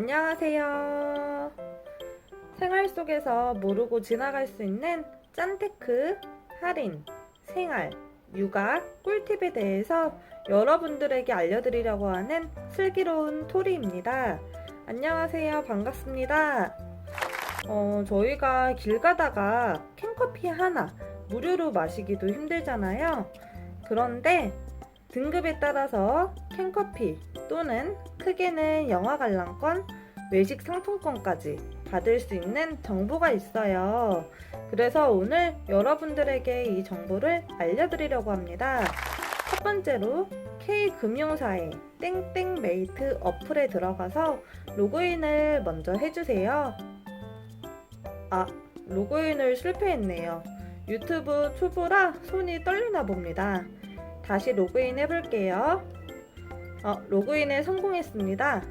안녕하세요. 생활 속에서 모르고 지나갈 수 있는 짠테크, 할인, 생활, 육아, 꿀팁에 대해서 여러분들에게 알려드리려고 하는 슬기로운 토리입니다. 안녕하세요. 반갑습니다. 어, 저희가 길 가다가 캔커피 하나 무료로 마시기도 힘들잖아요. 그런데 등급에 따라서 캔커피 또는 크게는 영화 관람권, 외식 상품권까지 받을 수 있는 정보가 있어요. 그래서 오늘 여러분들에게 이 정보를 알려드리려고 합니다. 첫 번째로 K금융사의 땡땡메이트 어플에 들어가서 로그인을 먼저 해주세요. 아, 로그인을 실패했네요. 유튜브 초보라 손이 떨리나 봅니다. 다시 로그인 해볼게요. 어, 로그인에 성공했습니다.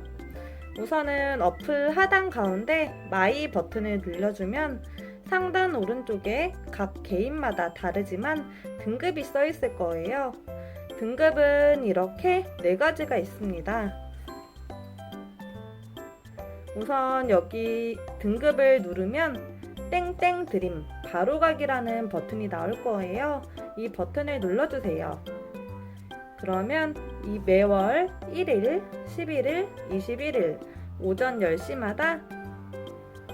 우선은 어플 하단 가운데 마이 버튼을 눌러주면 상단 오른쪽에 각 개인마다 다르지만 등급이 써 있을 거예요. 등급은 이렇게 네 가지가 있습니다. 우선 여기 등급을 누르면 땡땡 드림 바로가기라는 버튼이 나올 거예요. 이 버튼을 눌러주세요. 그러면 이 매월 1일, 11일, 21일 오전 10시마다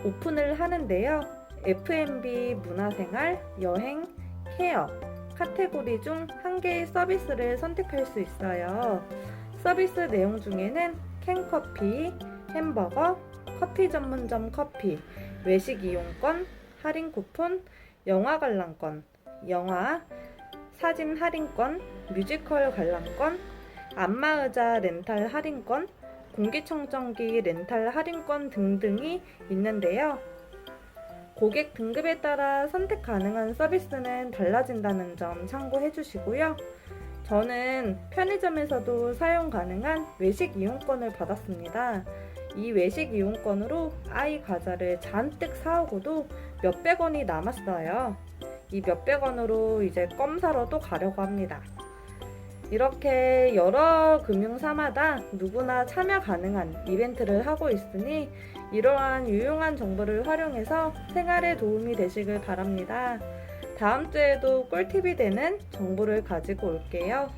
오픈을 하는데요. F&B 문화생활, 여행, 케어 카테고리 중 한 개의 서비스를 선택할 수 있어요. 서비스 내용 중에는 캔커피, 햄버거, 커피 전문점 커피, 외식 이용권, 할인 쿠폰, 영화 관람권, 영화, 사진 할인권, 뮤지컬 관람권, 안마의자 렌탈 할인권, 공기청정기 렌탈 할인권 등등이 있는데요. 고객 등급에 따라 선택 가능한 서비스는 달라진다는 점 참고해 주시고요. 저는 편의점에서도 사용 가능한 외식 이용권을 받았습니다. 이 외식 이용권으로 아이 과자를 잔뜩 사오고도 몇백 원이 남았어요. 이 몇백 원으로 이제 껌 사러 또 가려고 합니다. 이렇게 여러 금융사마다 누구나 참여 가능한 이벤트를 하고 있으니 이러한 유용한 정보를 활용해서 생활에 도움이 되시길 바랍니다. 다음 주에도 꿀팁이 되는 정보를 가지고 올게요.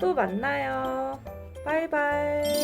또 만나요. 바이바이.